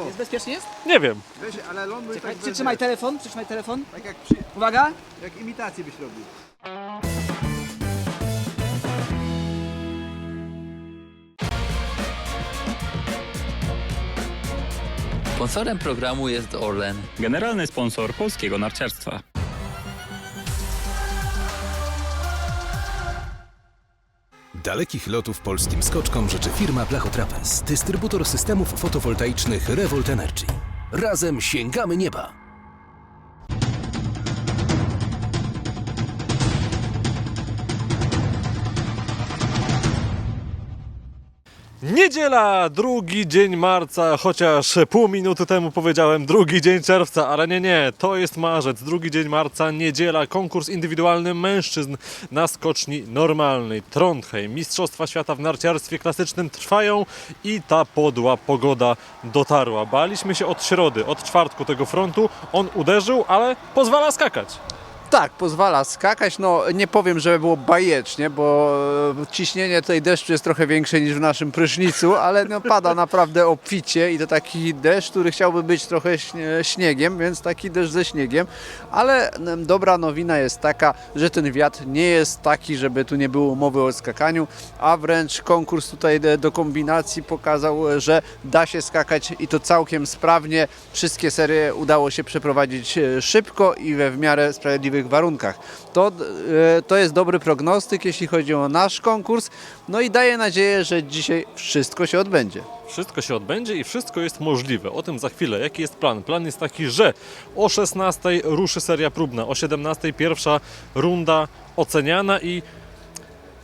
O, Jest bezpiecznie jest? Nie wiem. weź, ale ląduj Czekaj, tak, trzymaj telefon, przytrzymaj telefon. tak jak, przy, Uwaga. jak imitację byś robił. Sponsorem programu jest Orlen. Generalny sponsor polskiego narciarstwa. Dalekich lotów polskim skoczkom życzy firma Blachotrapez, dystrybutor systemów fotowoltaicznych Revolt Energy. Razem sięgamy nieba! Niedziela, drugi dzień marca, chociaż pół minuty temu powiedziałem drugi dzień czerwca, ale nie, nie, to jest marzec, drugi dzień marca, niedziela, konkurs indywidualny mężczyzn na skoczni normalnej. Trondheim, Mistrzostwa Świata w narciarstwie klasycznym trwają i ta podła pogoda dotarła. Baliśmy się od środy, od czwartku tego frontu, on uderzył, ale pozwala skakać. Tak, pozwala skakać. No nie powiem, żeby było bajecznie, bo e, ciśnienie tej deszczu jest trochę większe niż w naszym prysznicu, ale no, pada naprawdę obficie i to taki deszcz, który chciałby być trochę śnie- śniegiem, więc taki deszcz ze śniegiem. Ale dobra nowina jest taka, że ten wiatr nie jest taki, żeby tu nie było mowy o skakaniu, a wręcz konkurs tutaj do- do kombinacji pokazał, że da się skakać i to całkiem sprawnie. Wszystkie serie udało się przeprowadzić e, szybko i we w miarę sprawiedliwych warunkach. To, e, to jest dobry prognostyk, jeśli chodzi o nasz konkurs. No i daję nadzieję, że dzisiaj wszystko się odbędzie. Wszystko się odbędzie i wszystko jest możliwe. O tym za chwilę. Jaki jest plan? Plan jest taki, że o 16 ruszy seria próbna, o 17 pierwsza runda oceniana i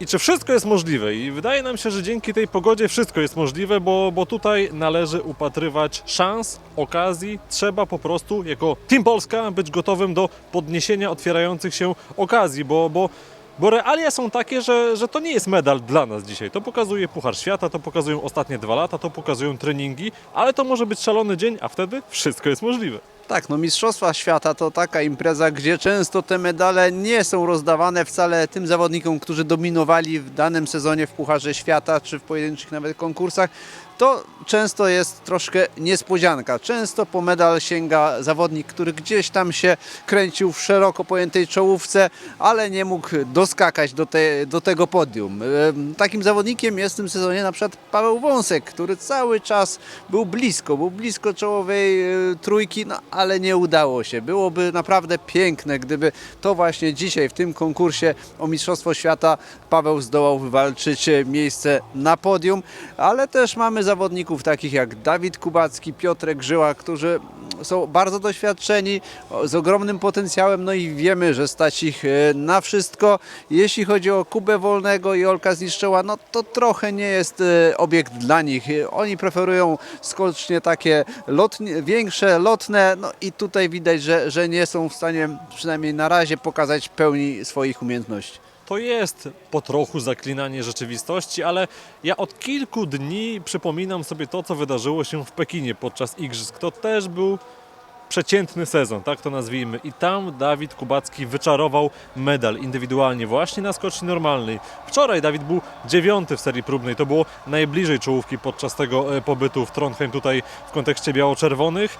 i czy wszystko jest możliwe? I wydaje nam się, że dzięki tej pogodzie wszystko jest możliwe, bo, bo tutaj należy upatrywać szans, okazji. Trzeba po prostu jako Team Polska być gotowym do podniesienia otwierających się okazji, bo, bo, bo realia są takie, że, że to nie jest medal dla nas dzisiaj. To pokazuje Puchar Świata, to pokazują ostatnie dwa lata, to pokazują treningi, ale to może być szalony dzień, a wtedy wszystko jest możliwe. Tak, no Mistrzostwa Świata to taka impreza, gdzie często te medale nie są rozdawane wcale tym zawodnikom, którzy dominowali w danym sezonie w Pucharze Świata czy w pojedynczych nawet konkursach. To często jest troszkę niespodzianka. Często po medal sięga zawodnik, który gdzieś tam się kręcił w szeroko pojętej czołówce, ale nie mógł doskakać do, te, do tego podium. Takim zawodnikiem jest w tym sezonie na przykład Paweł Wąsek, który cały czas był blisko, był blisko czołowej e, trójki, no ale nie udało się. Byłoby naprawdę piękne, gdyby to właśnie dzisiaj w tym konkursie o Mistrzostwo Świata Paweł zdołał wywalczyć e, miejsce na podium, ale też mamy zawodników takich jak Dawid Kubacki, Piotrek Żyła, którzy są bardzo doświadczeni, z ogromnym potencjałem, no i wiemy, że stać ich e, na wszystko. Jeśli chodzi o Kubę Wolnego i Olka Zniszczoła, no to trochę nie jest e, obiekt dla nich. Oni preferują skocznie takie lotnie, większe, lotne, no i tutaj widać, że, że nie są w stanie przynajmniej na razie pokazać pełni swoich umiejętności. To jest po trochu zaklinanie rzeczywistości, ale ja od kilku dni przypominam sobie to, co wydarzyło się w Pekinie podczas Igrzysk. To też był przeciętny sezon, tak to nazwijmy. I tam Dawid Kubacki wyczarował medal indywidualnie właśnie na skoczni normalnej. Wczoraj Dawid był dziewiąty w serii próbnej. To było najbliżej czołówki podczas tego e, pobytu w Trondheim tutaj w kontekście biało-czerwonych.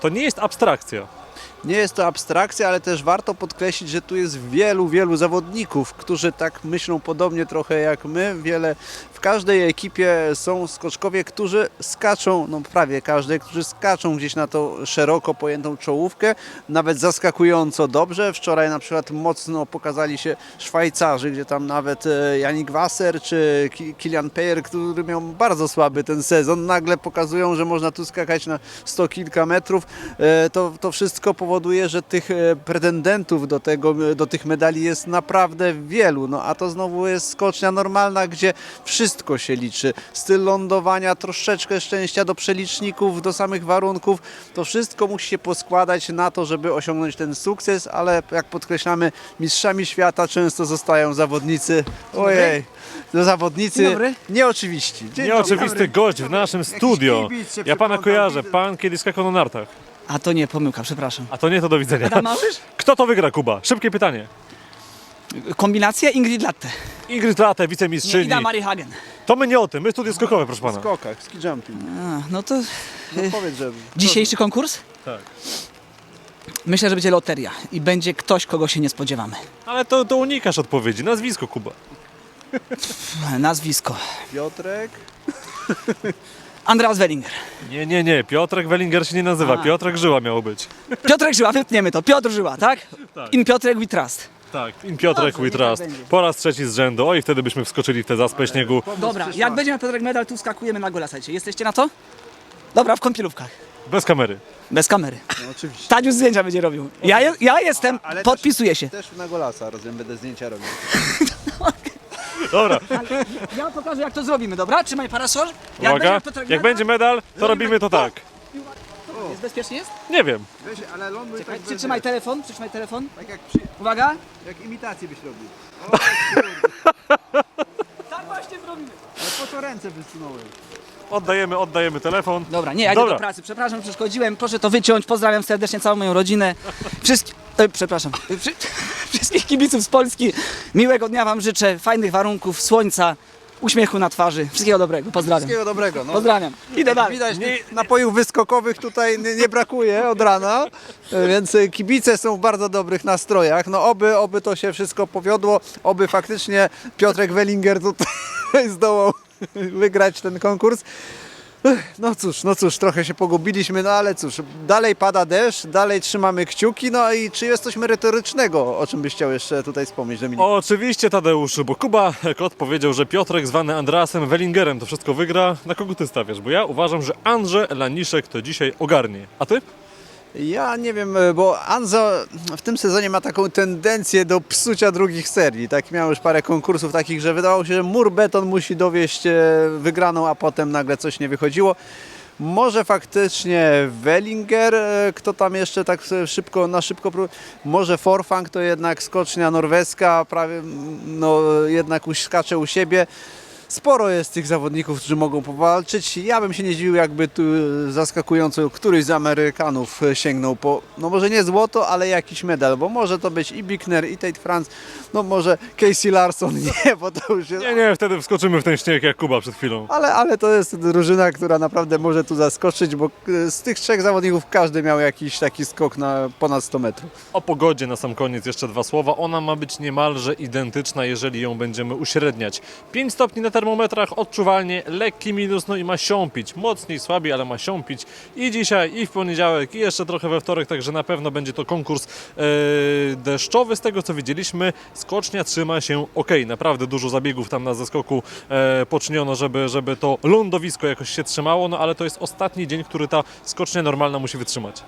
To nie jest abstrakcja. Nie jest to abstrakcja, ale też warto podkreślić, że tu jest wielu, wielu zawodników, którzy tak myślą podobnie trochę jak my. Wiele, w każdej ekipie są skoczkowie, którzy skaczą, no prawie każdej, którzy skaczą gdzieś na tą szeroko pojętą czołówkę, nawet zaskakująco dobrze. Wczoraj na przykład mocno pokazali się Szwajcarzy, gdzie tam nawet e, Janik Wasser czy Ki- Kilian Peyer, który miał bardzo słaby ten sezon, nagle pokazują, że można tu skakać na sto kilka metrów. E, To, to wszystko powoduje, że tych e, pretendentów do, tego, do tych medali jest naprawdę wielu. No a to znowu jest skocznia normalna, gdzie wszystko się liczy. Styl lądowania, troszeczkę szczęścia do przeliczników, do samych warunków. To wszystko musi się poskładać na to, żeby osiągnąć ten sukces, ale jak podkreślamy, mistrzami świata często zostają zawodnicy. Ojej, no zawodnicy Dzień dobry. nieoczywiści. Dzień Nieoczywisty gość w naszym studio. kibic się Ja pana kojarzę. widzę. Pan kiedyś skakał na nartach. A to nie, pomyłka, przepraszam. A to nie to do widzenia. Adam Małysz? Kto to wygra, Kuba? Szybkie pytanie. Kombinacja Ingrid Latte. Ingrid Latte, Nie, wicemistrzyni. Ida Marie Hagen. To my nie o tym, my studia skokowe, proszę pana. skokach, ski jumping. A, no to No powiedz, że... dzisiejszy konkurs? Tak. Myślę, że będzie loteria i będzie ktoś, kogo się nie spodziewamy. Ale to, to unikasz odpowiedzi. Nazwisko, Kuba. Nazwisko. Piotrek... Andreas Wellinger. Nie, nie, nie. Piotrek Wellinger się nie nazywa. A. Piotrek Żyła miało być. Piotrek Żyła, wytniemy to. Piotr Żyła, tak? Tak. In Piotrek we trust. Tak. In Piotrek Dobrze, We niech tak Trust. będzie. Po raz trzeci z rzędu. Oj, wtedy byśmy wskoczyli w tę zaspę śniegu. Dobra, jak będzie miał Piotrek medal, tu skakujemy na gola, słuchajcie. Jesteście na to? Dobra, w kąpielówkach. Bez kamery. Bez kamery. No oczywiście. Taniu zdjęcia będzie robił. Ja, je, ja jestem, Ale podpisuję się. Też na golasa, rozumiem, będę zdjęcia robił. Dobra, Ja pokażę jak to zrobimy, dobra? Trzymaj parasol. Jak uwaga. będzie Piotrek Jak medal, będzie medal, to robimy to tak. Jest bezpiecznie jest? Nie wiem. Weź, ale ląduj Czekaj, tak, przytrzymaj telefon, przytrzymaj telefon. tak jak, przy, Uwaga. jak imitację byś robił. Tak właśnie zrobimy. Ale po co ręce wysunąłem? Oddajemy, oddajemy telefon. Dobra, nie, ja idę Dobra. do pracy. Przepraszam, przeszkodziłem. Proszę to wyciąć. Pozdrawiam serdecznie całą moją rodzinę. Wszystki... E, przepraszam. E, Wszy... Wszystkich kibiców z Polski. Miłego dnia Wam życzę. Fajnych warunków, słońca, uśmiechu na twarzy. Wszystkiego dobrego. Pozdrawiam. Wszystkiego dobrego. No. Pozdrawiam. Idę dalej. Widać, tych napojów wyskokowych tutaj nie, nie brakuje od rana, więc kibice są w bardzo dobrych nastrojach. No oby, oby to się wszystko powiodło, oby faktycznie Piotrek Wellinger tutaj zdołał wygrać ten konkurs. No cóż, no cóż, trochę się pogubiliśmy, no ale cóż, dalej pada deszcz, dalej trzymamy kciuki, no i czy jest coś merytorycznego, o czym byś chciał jeszcze tutaj wspomnieć, Dominik? Oczywiście Tadeuszu, bo Kuba Kot powiedział, że Piotrek zwany Andreasem Wellingerem to wszystko wygra. Na kogo ty stawiasz? Bo ja uważam, że Andrzej Laniszek to dzisiaj ogarnie. A ty? Ja nie wiem, e, bo Anzo w tym sezonie ma taką tendencję do psucia drugich serii. Tak miał już parę konkursów takich, że wydawało się, że mur beton musi dowieść e, wygraną, a potem nagle coś nie wychodziło. Może faktycznie Wellinger, e, kto tam jeszcze tak szybko, na szybko, może Forfang to jednak skocznia norweska, prawie no jednak skacze u siebie. Sporo jest tych zawodników, którzy mogą powalczyć. Ja bym się nie dziwił, jakby tu zaskakująco któryś z Amerykanów sięgnął po, no może nie złoto, ale jakiś medal, bo może to być i Bickner, i Tate France, no może Casey Larson, nie, bo to już jest... Nie, nie, wtedy wskoczymy w ten śnieg jak Kuba przed chwilą. Ale, ale to jest drużyna, która naprawdę może tu zaskoczyć, bo e, z tych trzech zawodników każdy miał jakiś taki skok na ponad 100 metrów. O pogodzie na sam koniec jeszcze dwa słowa. Ona ma być niemalże identyczna, jeżeli ją będziemy uśredniać. 5 stopni na termometrach, odczuwalnie, lekki minus, no i ma siąpić. Mocniej, słabiej, ale ma siąpić. I dzisiaj, i w poniedziałek, i jeszcze trochę we wtorek, także na pewno będzie to konkurs e, deszczowy. Z tego co widzieliśmy, skocznia trzyma się ok. Naprawdę dużo zabiegów tam na zeskoku e, poczyniono, żeby, żeby to lądowisko jakoś się trzymało, no ale to jest ostatni dzień, który ta skocznia normalna musi wytrzymać.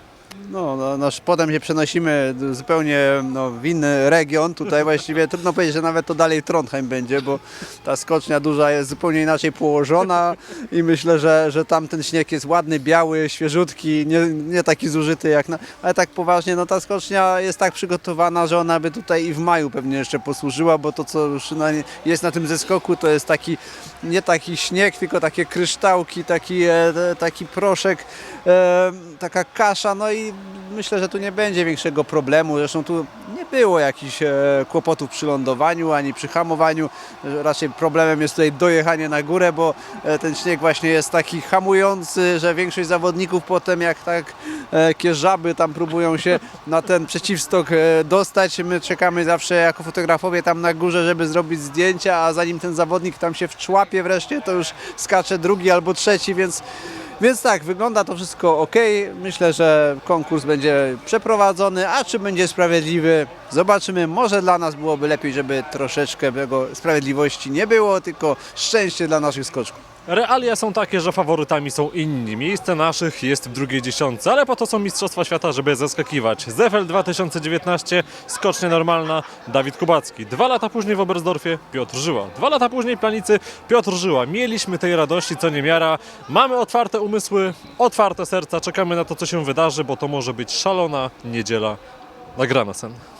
No, no, no potem się przenosimy zupełnie no, w inny region. Tutaj właściwie trudno powiedzieć, że nawet to dalej Trondheim będzie, bo ta skocznia duża jest zupełnie inaczej położona i myślę, że, że tam ten śnieg jest ładny, biały, świeżutki, nie, nie taki zużyty jak na... Ale tak poważnie, no ta skocznia jest tak przygotowana, że ona by tutaj i w maju pewnie jeszcze posłużyła, bo to co jest na tym zeskoku to jest taki, nie taki śnieg, tylko takie kryształki, taki, e, taki proszek, e, taka kasza, no i myślę, że tu nie będzie większego problemu. Zresztą tu nie było jakichś e, kłopotów przy lądowaniu ani przy hamowaniu. Raczej problemem jest tutaj dojechanie na górę, bo e, ten śnieg właśnie jest taki hamujący, że większość zawodników potem jak tak e, żaby tam próbują się na ten przeciwstok e, dostać. My czekamy zawsze jako fotografowie tam na górze, żeby zrobić zdjęcia, a zanim ten zawodnik tam się wczłapie wreszcie, to już skacze drugi albo trzeci, więc więc tak, wygląda to wszystko ok. Myślę, że konkurs będzie przeprowadzony, a czy będzie sprawiedliwy, zobaczymy. Może dla nas byłoby lepiej, żeby troszeczkę tego sprawiedliwości nie było, tylko szczęście dla naszych skoczków. Realia są takie, że faworytami są inni. Miejsce naszych jest w drugiej dziesiątce, ale po to są Mistrzostwa Świata, żeby zaskakiwać. Zefel 2019, skocznie normalna, Dawid Kubacki. Dwa lata później w Oberstdorfie Piotr Żyła. Dwa lata później Planicy Piotr Żyła. Mieliśmy tej radości co niemiara. Mamy otwarte umysły, otwarte serca, czekamy na to, co się wydarzy, bo to może być szalona niedziela. Nagrana sen.